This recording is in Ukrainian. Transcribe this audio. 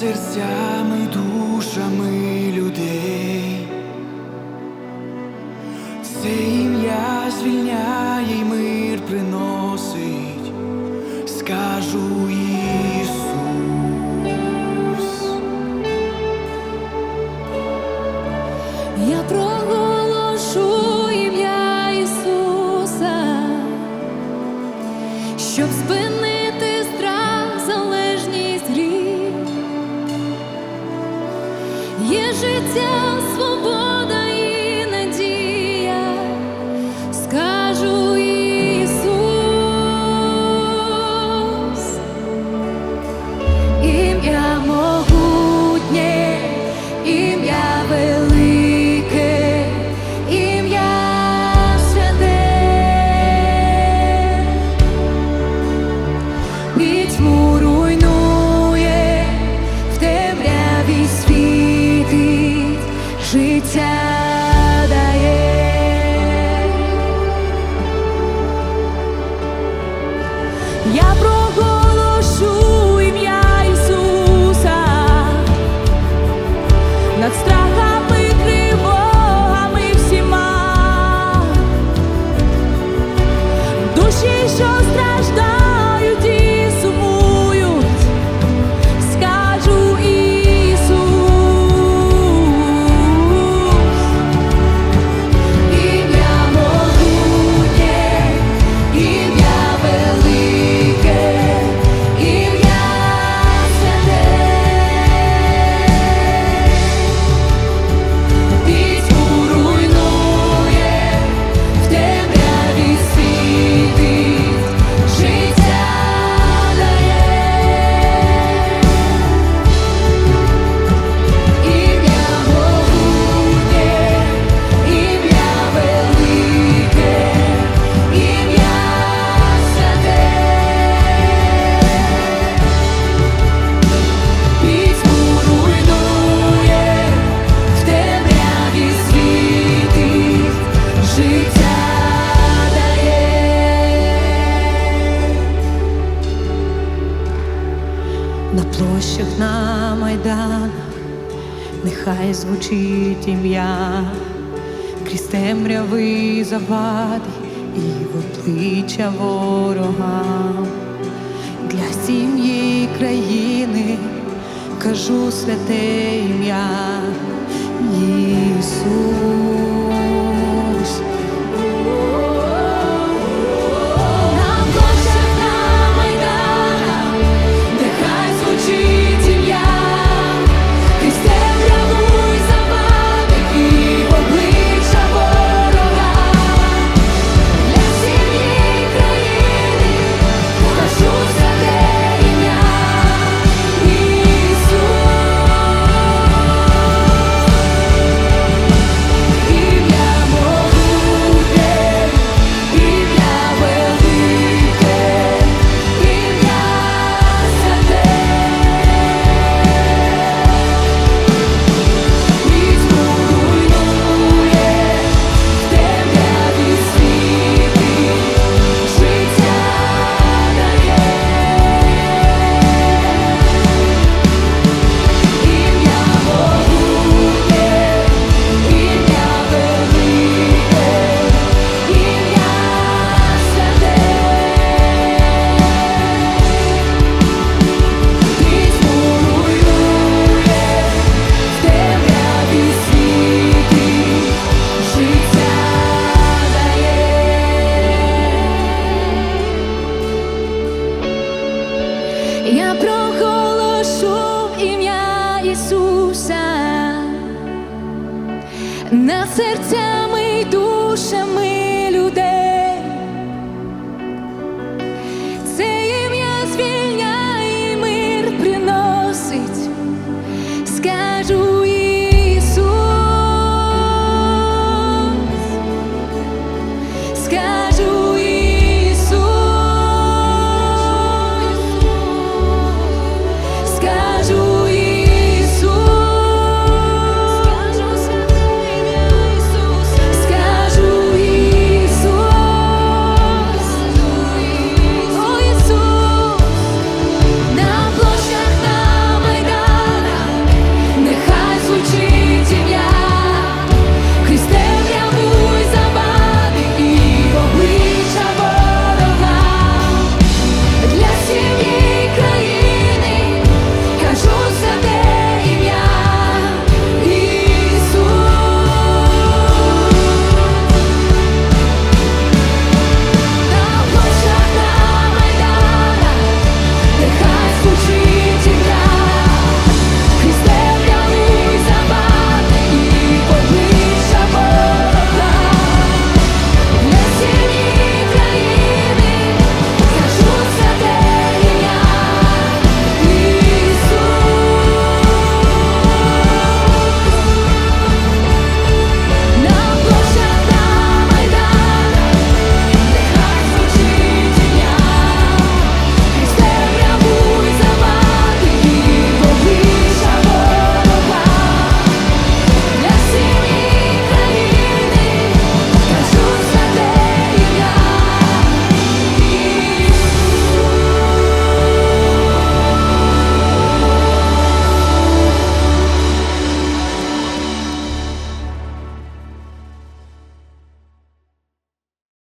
серцями, душами людей. Це ім'я звільняє й мир приносить, скажу Ісус. Я проголошу ім'я Ісуса, щоб спинити Є життя, свобода Я проголошу ім'я Ісуса. Над страхами, тривогами всіма, душі, що страждають площах на майданах нехай звучить ім'я, крізь темряви завади і в обличчя ворогам. Для сім'ї країни кажу святе ім'я Ісус. Проголошу ім'я Ісуса. Над серцями й душами